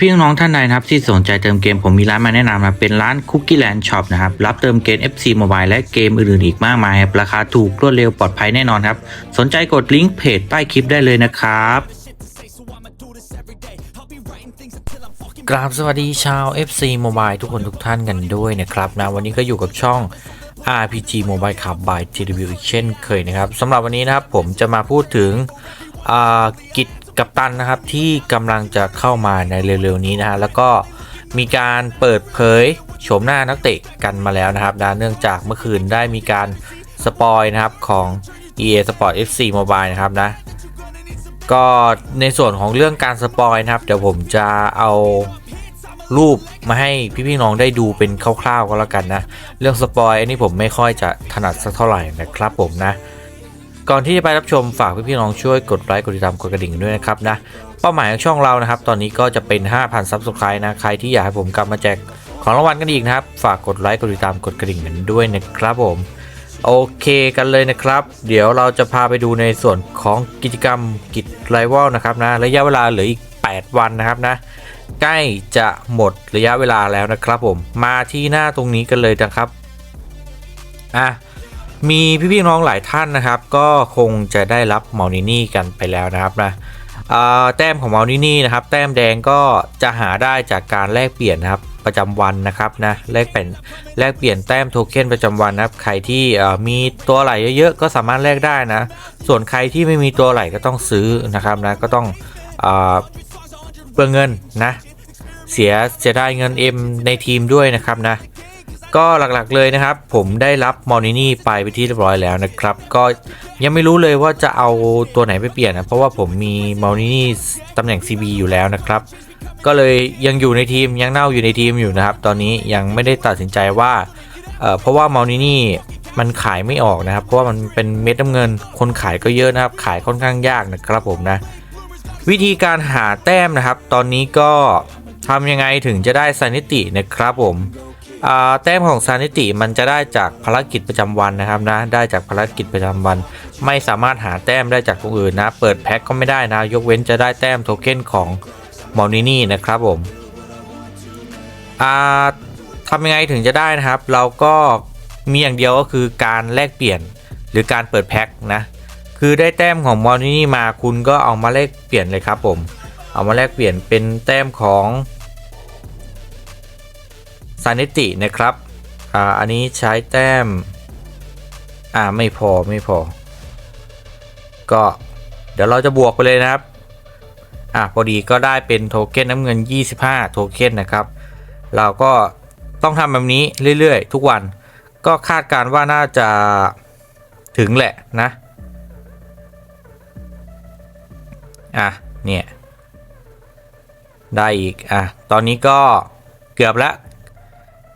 พี่ๆน้องท่านใดนะครับที่สนใจเติมเกมผมมีร้านมาแนะนำนะเป็นร้าน Cookie Land Shop นะครับรับเติมเกม FC Mobile และเกมอื่นๆอีกมากมายครับราคาถูกรวดเร็วปลอดภัยแน่นอนครับ สนใจกดลิงก์เพจใต้คลิปได้เลยนะครับกราบสวัสดีชาว FC Mobile ทุกคนทุกท่านกันด้วยนะครับนะวันนี้ก็อยู่กับช่อง RPG Mobile Club by TW อีกเช่นเคยนะครับสำหรับวันนี้นะครับผมจะมาพูดถึงอากิจ กับตันนะครับที่กำลังจะเข้ามาในเร็วๆนี้นะฮะแล้วก็มีการเปิดเผยโฉมหน้านักเตะกันมาแล้วนะครับนะเนื่องจากเมื่อคืนได้มีการสปอยนะครับของ EA Sport FC Mobile นะครับนะก็ในส่วนของเรื่องการสปอยนะครับเดี๋ยวผมจะเอารูปมาให้พี่ๆน้องได้ดูเป็นคร่าวๆก็แล้วกันนะ เรื่องสปอยอันนี้ผมไม่ค่อยจะถนัดสักเท่าไหร่นะครับผมนะ ก่อนที่จะไปรับชมฝากพี่ๆน้องช่วยกดไลค์กดติดตามกดกระดิ่งด้วยนะครับนะเป้าหมายของช่องเรานะครับ ตอนนี้ก็จะเป็น 5,000 ซับสไครต์นะใครที่อยากให้ผมกลับมาแจกของรางวัลกันอีกนะครับ ฝากกดไลค์กดติดตามกดกระดิ่งกันด้วยนะครับผมโอเคกันเลยนะครับ เดี๋ยวเราจะพาไปดูในส่วนของกิจกรรมกิจไรวลนะครับนะระยะเวลาเหลืออีก 8 วันนะครับนะใกล้จะหมดระยะเวลาแล้วนะครับผมมาที่หน้าตรงนี้กันเลยนะครับอะ มีพี่ๆน้องหลายท่านนะครับ ก็คงจะได้รับเมานินี่กันไปแล้วนะครับนะแต้มของเมานินี่นะครับ แต้มแดงก็จะหาได้จากการแลกเปลี่ยนนะครับประจำวันนะครับนะแลกเป็นแลกเปลี่ยนแต้มโทเค็นประจำวันนะครับ ใครที่มีตัวไหลเยอะๆก็สามารถแลกได้นะ ส่วนใครที่ไม่มีตัวไหลก็ต้องซื้อนะครับนะก็ต้องเปลืองเงินนะเสียเสียได้เงิน M ในทีมด้วยนะครับนะ ก็หลักๆเลยนะครับ ผมได้รับมอนินี่ไปไปที่เรียบร้อยแล้วนะครับ ก็ยังไม่รู้เลยว่าจะเอาตัวไหนไปเปลี่ยนนะเพราะว่าผมมีมอนินี่ตำแหน่ง CB อยู่แล้วนะครับ ก็เลยยังอยู่ในทีมยังเน่าอยู่ในทีมอยู่นะครับ ตอนนี้ยังไม่ได้ตัดสินใจว่าเเพราะว่ามอนินี่มันขายไม่ออกนะครับ เพราะว่ามันเป็นเม็ดน้ำเงิน คนขายก็เยอะนะครับ ขายค่อนข้างยากนะครับผมนะ วิธีการหาแต้มนะครับ ตอนนี้ก็ทำยังไงถึงจะได้สถิตินะครับผม แต้มของสถิติมันจะได้จากภารกิจประจำวันนะครับนะ ได้จากภารกิจประจำวัน ไม่สามารถหาแต้มได้จากตรงอื่นนะ เปิดแพ็คก็ไม่ได้นะ ยกเว้นจะได้แต้มโทเค็นของมอนินี่นะครับผมอ่าทำยังไงถึงจะได้นะครับ เราก็มีอย่างเดียวก็คือการแลกเปลี่ยนหรือการเปิดแพ็คนะ คือได้แต้มของมอนินี่มาคุณก็เอามาแลกเปลี่ยนเลยครับผม เอามาแลกเปลี่ยนเป็นแต้มของ ซานิตินะครับ อ่า อันนี้ใช้แต้ม อ่า ไม่พอไม่พอ ก็เดี๋ยวเราจะบวกไปเลยนะครับ อ่าพอดีก็ได้เป็นโทเค็นน้ำเงิน 25 โทเค็นนะครับ เราก็ต้องทำแบบนี้เรื่อยๆ ทุกวัน ก็คาดการณ์ว่าน่าจะถึงแหละนะ อะ เนี่ย ได้อีก อะ ตอนนี้ก็เกือบแล้ว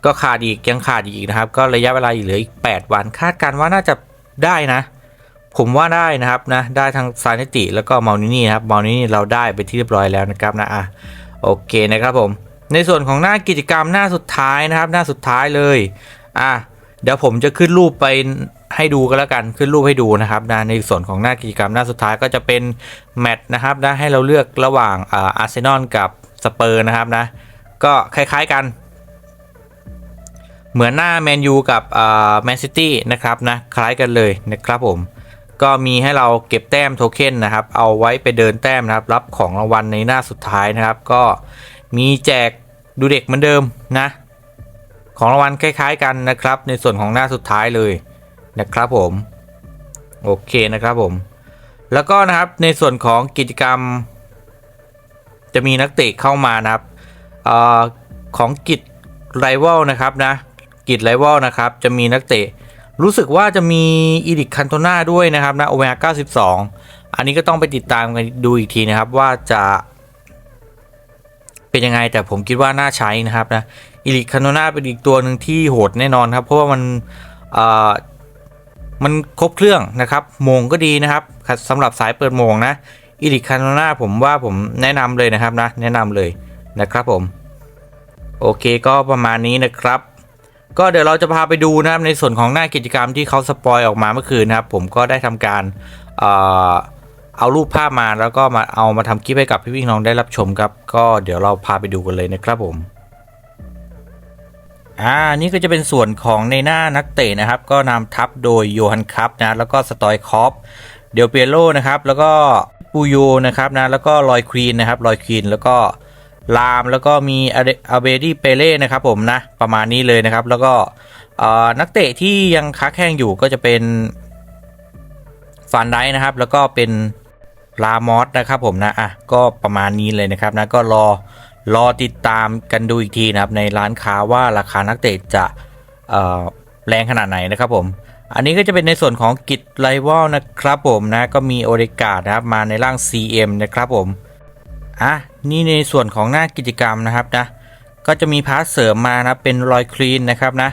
ก็ขาดอีกยังขาดอีกนะครับ ก็ระยะเวลาอีกเหลืออีก 8 วัน คาดการณ์ว่าน่าจะได้นะ ผมว่าได้นะครับนะได้ทั้งซานิติแล้วก็มานินี่นะครับมานินี่เราได้ไปที่เรียบร้อยแล้วนะครับนะอะโอเคนะครับผม ในส่วนของหน้ากิจกรรมหน้าสุดท้ายนะครับ หน้าสุดท้ายเลยอะเดี๋ยวผมจะขึ้นรูปไปให้ดูกันแล้วกันขึ้นรูปให้ดูนะครับนะในส่วนของหน้ากิจกรรมหน้าสุดท้ายก็จะเป็นแมตช์นะครับนะให้เราเลือกระหว่างอาร์เซนอลกับสเปอร์นะครับนะก็คล้ายๆกัน เหมือนหน้าแมนยูกับแมนซิตี้นะครับนะคล้ายกันเลยนะครับผม ก็มีให้เราเก็บแต้มโทเค็นนะครับ เอาไว้ไปเดินแต้มนะครับ รับของรางวัลในหน้าสุดท้ายนะครับ ก็มีแจกดูเด็กเหมือนเดิมนะ ของรางวัลคล้ายๆกันนะครับ ในส่วนของหน้าสุดท้ายเลยนะครับผมโอเคนะครับผม แล้วก็นะครับในส่วนของกิจกรรม จะมีนักเตะเข้ามานะครับออของกิจไรเวลนะครับนะ กิจไรวลนะครับ จะมีนักเตะ รู้สึกว่าจะมีอีดิคคันโตนาด้วยนะครับนะโอเมก้า92อันนี้ก็ต้องไปติดตามกันดูอีกทีนะครับว่าจะเป็นยังไงแต่ผมคิดว่าน่าใช้นะครับนะอีลิคันโตนาเป็นอีกตัวหนึ่งที่โหดแน่นอนครับ เพราะว่ามันเอ่อมันครบเครื่องนะครับโมงก็ดีนะครับสำหรับสายเปิดโมงนะอีลิคคันโตนาผมว่าผมแนะนำเลยนะครับนะแนะนำเลยนะครับผม โอเคก็ประมาณนี้นะครับ ก็เดี๋ยวเราจะพาไปดูนะครับในส่วนของหน้ากิจกรรมที่เขาสปอยออกมาเมื่อคืนนะครับ ผมก็ได้ทำการเอ่อเอารูปภาพมาแล้วก็มาเอามาทำคลิปให้กับพี่พี่น้องได้รับชมครับ ก็เดี๋ยวเราพาไปดูกันเลยนะครับผมอ่านี่ก็จะเป็นส่วนของในหน้านักเตะนะครับ ก็นำทัพโดยโยฮันคัพนะแล้วก็สตอยคอฟเดลเปียโลนะครับแล้วก็ปูโยนะครับนะแล้วก็ลอยควีนนะครับลอยควีนแล้วก็ ลามแล้วก็มีอาเบดี้เปเล่นะครับผมนะประมาณนี้เลยนะครับ แล้วก็นักเตะที่ยังค้าแข่งอยู่ก็จะเป็นฟันไดนะครับ แล้วก็เป็นลามอสนะครับผมนะอะก็ประมาณนี้เลยนะครับนะก็รอรอติดตามกันดูอีกทีนะครับในร้านค้าว่าราคานักเตะจะแรงขนาดไหนนะครับผม อันนี้ก็จะเป็นในส่วนของกิจไลวอลนะครับผมนะก็มีโอเดกาดนะครับมาในร่าง CM นะครับผมอะ นี่ในส่วนของหน้ากิจกรรมนะครับนะก็จะมีพาร์ทเสริมมานะเป็นรอยคลีนนะครับนะ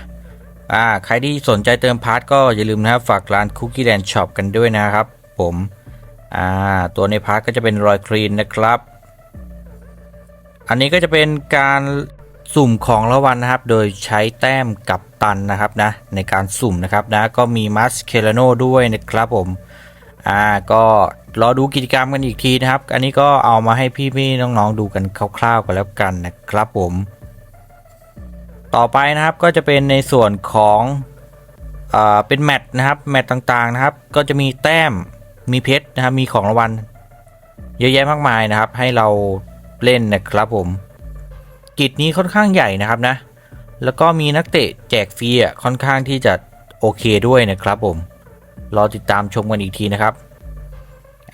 อ่าใครที่สนใจเติมพาร์ทก็อย่าลืมนะครับฝากร้าน Cookie Land Shop กันด้วยนะครับ ผมอ่าตัวในพาร์ทก็จะเป็นรอยคลีนนะครับ อันนี้ก็จะเป็นการสุ่มของรางวัลนะครับ โดยใช้แต้มกับตันนะครับนะในการสุ่มนะครับนะก็มีมัสเคลโนด้วยนะครับผมอ่าก็ รอดูกิจกรรมกันอีกทีนะครับ อันนี้ก็เอามาให้พี่ๆน้องๆดูกันคร่าวๆกันแล้วกันนะครับผม ต่อไปนะครับก็จะเป็นในส่วนของอ่าเป็นแมตช์นะครับแมตช์ต่างๆนะครับ ก็จะมีแต้มมีเพชรนะครับมีของรางวัลเยอะแยะมากมายนะครับ ให้เราเล่นนะครับผมกิจนี้ค่อนข้างใหญ่นะครับนะ แล้วก็มีนักเตะแจกฟรีอะค่อนข้างที่จะโอเคด้วยนะครับผม รอติดตามชมกันอีกทีนะครับ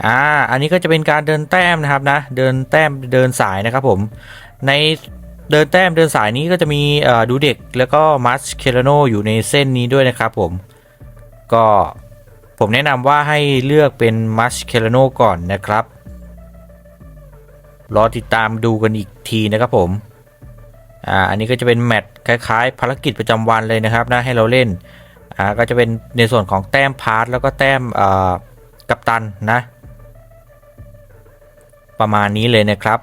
อ่าอันนี้ก็จะเป็นการเดินแต้มนะครับนะเดินแต้มเดินสายนะครับผมในเดินแต้มเดินสายนี้ก็จะมีดูเด็กแล้วก็มัสเคลโนอยู่ในเส้นนี้ด้วยนะครับผมก็ผมแนะนำว่าให้เลือกเป็นมัสเคลโนก่อนนะครับรอติดตามดูกันอีกทีนะครับผม อ่า อันนี้ก็จะเป็นแมตช์คล้ายๆ ภารกิจประจำวันเลยนะครับนะให้เราเล่น อ่า ก็จะเป็นในส่วนของแต้มพาร์ทแล้วก็แต้มอ่อกัปตันนะ ประมาณนี้เลยนะครับ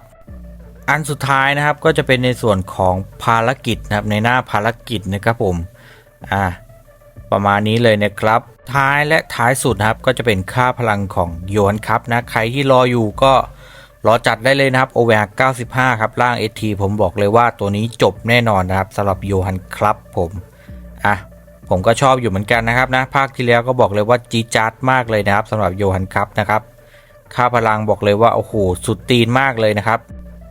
อันสุดท้ายนะครับก็จะเป็นในส่วนของภารกิจนะครับในหน้าภารกิจนะครับผมอ่าประมาณนี้เลยนะครับ ท้ายและท้ายสุดนะครับก็จะเป็นค่าพลังของโยนครับนะใครที่รออยู่ก็รอจัดได้เลยนะครับ o v r 95 ครับร่าง ST ผมบอกเลยว่าตัวนี้จบแน่นอนนะครับสำหรับโยฮันครับผมอะผมก็ชอบอยู่เหมือนกันนะครับนะภาคที่แล้วก็บอกเลยว่าจีจาร์ดมากเลยนะครับสำหรับโยฮันครับนะครับ ค่าพลังบอกเลยว่าโอ้โหสุดตีนมากเลยนะครับ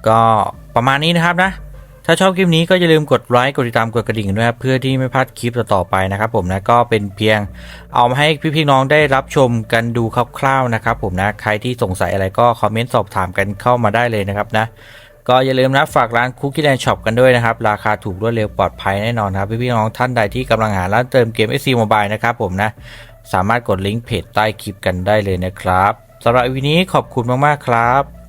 ก็ประมาณนี้นะครับนะถ้าชอบคลิปนี้ก็อย่าลืมกดไลค์กดติดตามกดกระดิ่งด้วยครับเพื่อที่ไม่พลาดคลิปต่อๆไปนะครับผมนะก็เป็นเพียงเอามาให้พี่ๆน้องได้รับชมกันดูคร่าวๆนะครับผมนะใครที่สงสัยอะไรก็คอมเมนต์สอบถามกันเข้ามาได้เลยนะครับนะก็อย่าลืมนะฝากร้านคุกกี้แลนด์ช็อปกันด้วยนะครับ ราคาถูกรวดเร็วปลอดภัยแน่นอนครับพี่ๆน้องท่านใดที่กำลังหาร้านเติมเกม SC Mobile นะครับผมนะสามารถกดลิงก์เพจใต้คลิปกันได้เลยนะครับ สำหรับวันนี้ขอบคุณมาก ๆ ครับ